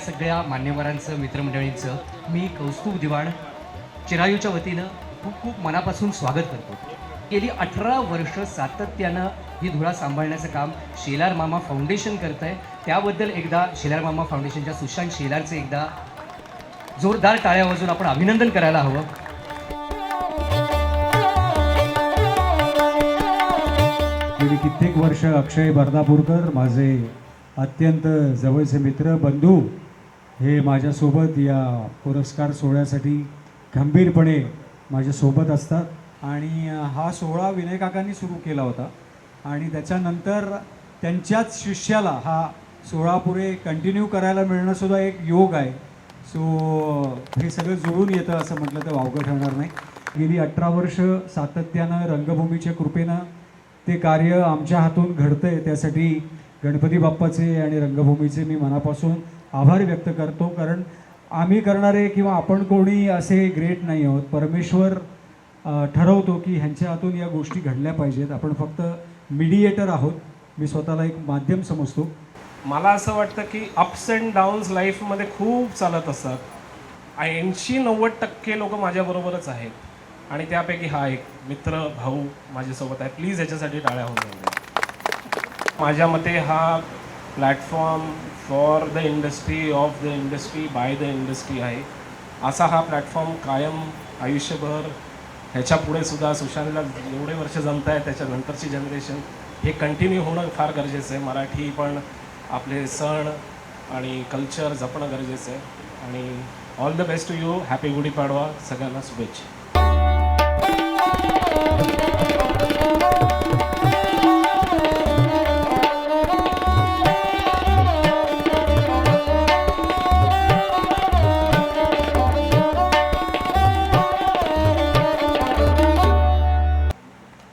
सगळ्या मान्यवरांचं मित्रमंडळींचं मी कौस्तुभ दिवाण चिरायूच्या वतीनं खूप खूप मनापासून स्वागत करतो. गेली अठरा वर्ष सातत्यानं ही धुळा सांभाळण्याचं काम शेलार मामा फाउंडेशन करत आहे त्याबद्दल एकदा शेलार मामा फाउंडेशनच्या सुशांत शेलारचे एकदा जोरदार टाळ्या वाजून आपण अभिनंदन करायला हवं. गेली कित्येक वर्ष अक्षय बर्दापूरकर माझे अत्यंत जवळचे मित्र बंधू हे माझ्यासोबत या पुरस्कार सोहळ्यासाठी खंबीरपणे माझ्यासोबत असतात. आणि हा सोहळा विनय काकांनी सुरू केला होता. आणि त्याच्यानंतर त्यांच्याच शिष्याला हा सोहळा पुढे कंटिन्यू करायला मिळणंसुद्धा एक योग आहे. सो हे सगळं जुळून येतं असं म्हटलं तर वावगं ठरणार नाही. गेली अठरा वर्ष सातत्यानं रंगभूमीच्या कृपेनं ते कार्य आमच्या हातून घडतं आहे त्यासाठी गणपती बाप्पाचे आणि रंगभूमीचे मी मनापासून आभार व्यक्त करतो कारण आम्ही करणारे किंवा आपण कोणी असे ग्रेट नाही आहोत. परमेश्वर ठरवतो की ह्यांच्या हातून या गोष्टी घडल्या पाहिजेत. आपण फक्त मीडिएटर आहोत. मी स्वतःला एक माध्यम समजतो. मला असं वाटतं की अप्स अँड डाऊन्स लाईफमध्ये खूप चालत असतात. ऐंशी नव्वद टक्के लोक माझ्याबरोबरच आहेत. आणि त्यापैकी हा एक मित्र भाऊ माझ्यासोबत आहे. प्लीज याच्यासाठी टाळ्या होऊन माझ्या मते हा platform for the industry of the industry by the industry आहे. असा हा प्लॅटफॉर्म कायम आयुष्यभर ह्याच्या पुढे सुद्धा सुशांतला एवढे वर्ष जमत आहे त्याच्यानंतरची जनरेशन हे कंटिन्यू होणं फार गरजेचं आहे. मराठी पण आपले सण आणि कल्चर जपणं गरजेचं आहे. आणि all the best to you happy Gudi Padwa. सगळ्यांना शुभेच्छा.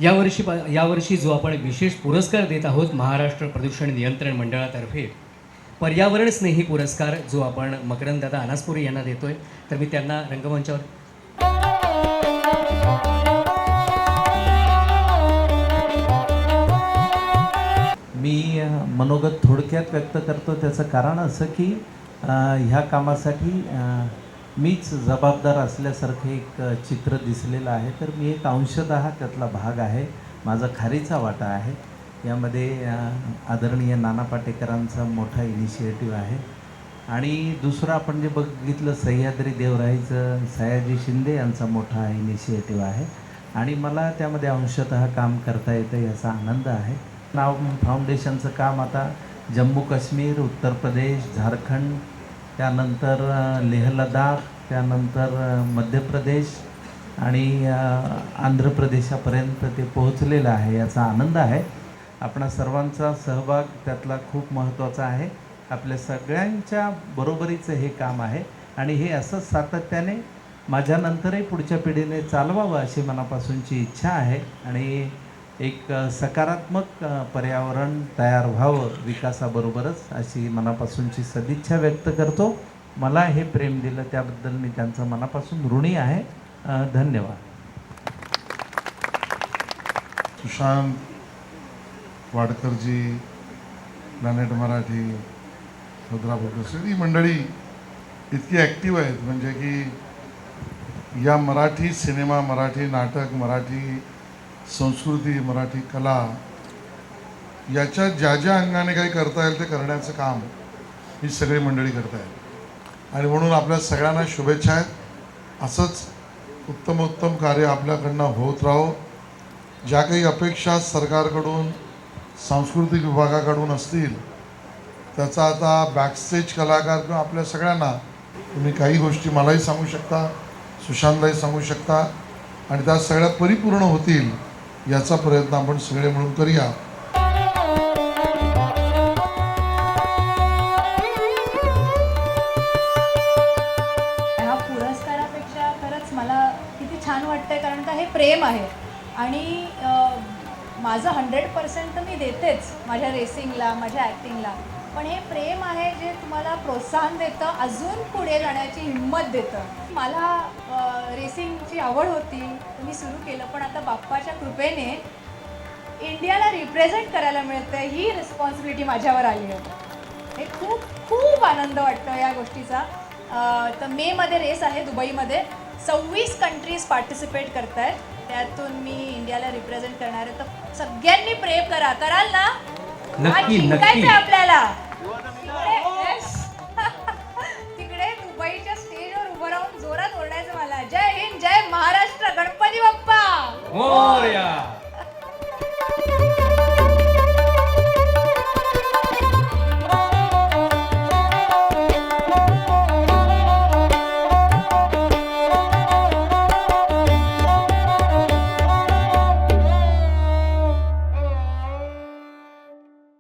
यावर्षी यावर्षी जो आपण विशेष पुरस्कार देत आहोत महाराष्ट्र प्रदूषण नियंत्रण मंडळातर्फे पर्यावरण स्नेही पुरस्कार जो आपण मकरंददादा अनासपुरी यांना देतोय तर मी त्यांना रंगमंचावर मी मनोगत थोडक्यात व्यक्त करतो. त्याचं कारण असं की ह्या कामासाठी मीच जबाबदार असल्यासारखं एक चित्र दिसलेलं आहे. तर मी एक अंशतः त्यातला भाग आहे. माझा खारीचा वाटा आहे. यामध्ये आदरणीय नाना पाटेकरांचा मोठा इनिशिएटिव्ह आहे. आणि दुसरं आपण जे बघितलं सह्याद्री देवराईचं सयाजी शिंदे यांचा मोठा इनिशिएटिव्ह आहे. आणि मला त्यामध्ये अंशतः काम करता येतं याचा आनंद आहे. नाव फाउंडेशनचं काम आता जम्मू काश्मीर उत्तर प्रदेश झारखंड त्यानंतर लेह लडाख त्यानंतर मध्य प्रदेश आणि आंध्र प्रदेशापर्यंत ते पोहोचलेलं आहे याचा आनंद आहे. आपणा सर्वांचा सहभाग त्यातला खूप महत्त्वाचा आहे. आपल्या सगळ्यांच्या बरोबरीचं हे काम आहे आणि हे असंच सातत्याने माझ्यानंतरही पुढच्या पिढीने चालवावं अशी मनापासूनची इच्छा आहे आणि एक सकारात्मक पर्यावरण तयार व्हावं विकासाबरोबरच अशी मनापासूनची सदिच्छा व्यक्त करतो. मला हे प्रेम दिलं त्याबद्दल मी त्यांचं मनापासून ऋणी आहे. धन्यवाद. सुशांत वाडकरजी प्लॅनेट मराठी रुद्रा बोलकर ही मंडळी इतकी ॲक्टिव्ह आहेत. म्हणजे की या मराठी सिनेमा मराठी नाटक मराठी संस्कृती मराठी कला याच्या ज्या ज्या अंगाने काही करता येईल ते करण्याचं काम ही सगळी मंडळी करत आहेत आणि म्हणून आपल्या सगळ्यांना शुभेच्छा आहेत. असंच उत्तम उत्तम कार्य आपल्याकडनं होत राहो. ज्या काही अपेक्षा सरकारकडून सांस्कृतिक विभागाकडून असतील त्याचा आता बॅकस्टेज कलाकार किंवा आपल्या सगळ्यांना तुम्ही काही गोष्टी मलाही सांगू शकता सुशांतलाही सांगू शकता. आणि त्या सगळ्या परिपूर्ण होतील. याचा प्रयत्न आपण सगळे मिळून करूया. ह्या पुरस्कारापेक्षा खरंच मला किती छान वाटतंय कारण का हे प्रेम आहे. आणि माझं हंड्रेड पर्सेंट तर मी देतेच माझ्या रेसिंगला माझ्या ॲक्टिंगला पण हे प्रेम आहे जे तुम्हाला प्रोत्साहन देतं अजून पुढे जाण्याची हिंमत देतं. मला रेसिंगची आवड होती मी सुरू केलं पण आता बाप्पाच्या कृपेने इंडियाला रिप्रेझेंट करायला मिळतं ही रिस्पॉन्सिबिलिटी माझ्यावर आली आहे. हे खूप खूप आनंद वाटतो या गोष्टीचा. तर मेमध्ये रेस आहे दुबईमध्ये. सव्वीस कंट्रीज पार्टिसिपेट करत आहेत त्यातून मी इंडियाला रिप्रेझेंट करणार आहे. तर सगळ्यांनी प्रेम करा. कराल ना? नक्की, नक्की. आपल्याला? तिकडे दुबईच्या स्टेजवर उभं राहून जोरात ओरडायचं मला. जय हिंद जय महाराष्ट्र गणपती बाप्पा! मोरया.